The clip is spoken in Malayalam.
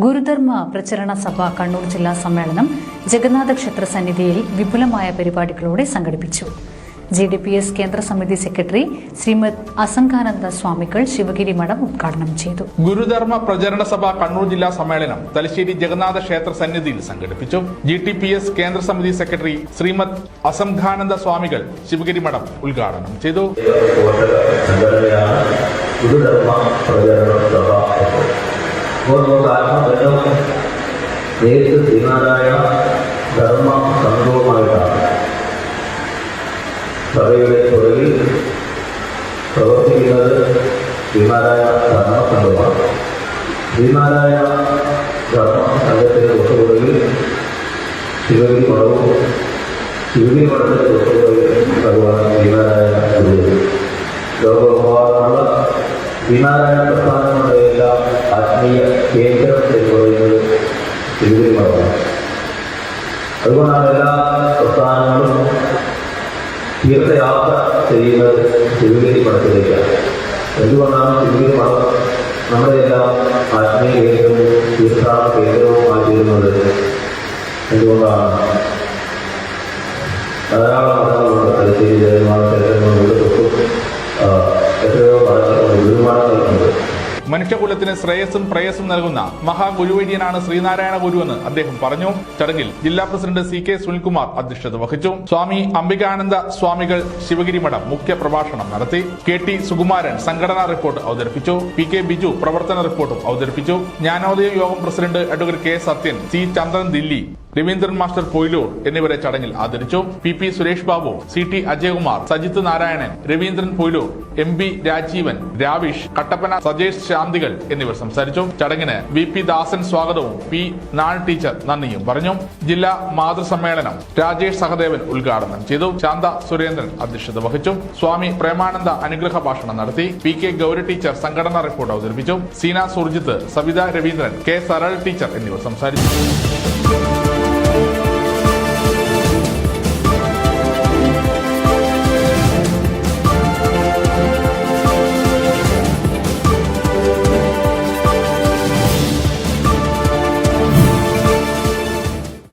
ഗുരുധർമ്മ പ്രചരണ സഭ കണ്ണൂർ ജില്ലാ സമ്മേളനം ജഗന്നാഥ ക്ഷേത്ര സന്നിധിയിൽ വിപുലമായ പരിപാടികളോടെ സംഘടിപ്പിച്ചു. ജി ഡി പി എസ് കേന്ദ്ര സമിതി സെക്രട്ടറി ശ്രീമദ് അസംഘാനന്ദ സ്വാമികൾ ശിവഗിരി മഠം ഉദ്ഘാടനം ചെയ്തു. ഗുരുധർമ്മ പ്രചരണ സഭ കണ്ണൂർ ജില്ലാ സമ്മേളനം തലശ്ശേരി ജഗന്നാഥ ക്ഷേത്ര സന്നിധിയിൽ സംഘടിപ്പിച്ചു. ജി ടി പി എസ് കേന്ദ്ര സമിതി സെക്രട്ടറി ശ്രീമദ് അസംഘാനന്ദ സ്വാമികൾ ശിവഗിരി മഠം ഉദ്ഘാടനം ചെയ്തു. ഗുരുധർമ്മ പ്രചരണ സഭ. അപ്പോൾ നമുക്ക് ആത്മബന്ധം നേരിട്ട് ശ്രീനാരായണ ധർമ്മ സംഘവുമായിട്ടാണ് സഭയുടെ പുറകിൽ പ്രവർത്തിക്കുന്നത് ശ്രീനാരായണ ധർമ്മ സംഘമാണ് ശ്രീനാരായണ ധർമ്മ സംഘത്തിൻ്റെ ഒത്തുപുറകിൽ ശിവഗിരി മഠവും ശിവഗിരി മഠത്തിൻ്റെ ഒത്തുപുറകിൽ ഭഗവാൻ ശ്രീനാരായണ ഗുരു ലോകമെമ്പാടുമുള്ള ശ്രീനാരായണ ശിവഗിരി മഠമാണ് അതുകൊണ്ടാണ് എല്ലാ പ്രസ്ഥാനങ്ങളും തീർത്ഥയാത്ര ചെയ്യുന്നത് ശിവഗിരി മഠത്തിലേക്കാണ് എന്തുകൊണ്ടാണ് ശിവഗിരി മഠം നമ്മുടെ എല്ലാം ആത്മീയ കേന്ദ്രവും തീർത്ഥാടന കേന്ദ്രവുമായി തീരുന്നത് എന്തുകൊണ്ടാണ് ധാരാളം മഠങ്ങളുണ്ട് തലശ്ശേരി ജയമാന ക്ഷേത്രങ്ങളുണ്ട് തൊട്ടും മനുഷ്യകുലത്തിന് ശ്രേയസ്സും പ്രേയസ്സും നൽകുന്ന മഹാഗുരുവര്യനാണ് ശ്രീനാരായണ ഗുരു എന്ന് അദ്ദേഹം പറഞ്ഞു. ചടങ്ങിൽ ജില്ലാ പ്രസിഡന്റ് സി കെ സുനിൽകുമാർ അധ്യക്ഷത വഹിച്ചു. സ്വാമി അംബികാനന്ദ സ്വാമികൾ ശിവഗിരി മഠം മുഖ്യ പ്രഭാഷണം നടത്തി. കെ ടി സുകുമാരൻ സംഘടനാ റിപ്പോർട്ട് അവതരിപ്പിച്ചു. പി കെ ബിജു പ്രവർത്തന റിപ്പോർട്ടും അവതരിപ്പിച്ചു. Jnanodaya Yogam president advocate K Sathyan C Chandran Delhi Raveendran master Poyilur എന്നിവരെ ചടങ്ങിൽ ആദരിച്ചു. P P Suresh Babu C T Ajayakumar Sajith Narayanan Raveendran Poyilur M B Rajeevan Ravish Kattappana Sajesh ശാന്തികൾ എന്നിവർ സംസാരിച്ചു. ചടങ്ങിന് വി പി ദാസൻ സ്വാഗതവും പി നാൾ ടീച്ചർ നന്ദിയും പറഞ്ഞു. ജില്ലാ മാതൃസമ്മേളനം രാജേഷ് സഹദേവൻ ഉദ്ഘാടനം ചെയ്തു. ശാന്ത സുരേന്ദ്രൻ അധ്യക്ഷത വഹിച്ചു. സ്വാമി പ്രേമാനന്ദ അനുഗ്രഹ ഭാഷണം നടത്തി. പി കെ ഗൗരി ടീച്ചർ സംഘടനാ റിപ്പോർട്ട് അവതരിപ്പിച്ചു. സീന സുർജിത്ത് സവിത രവീന്ദ്രൻ കെ സരൾ ടീച്ചർ എന്നിവർ സംസാരിച്ചു.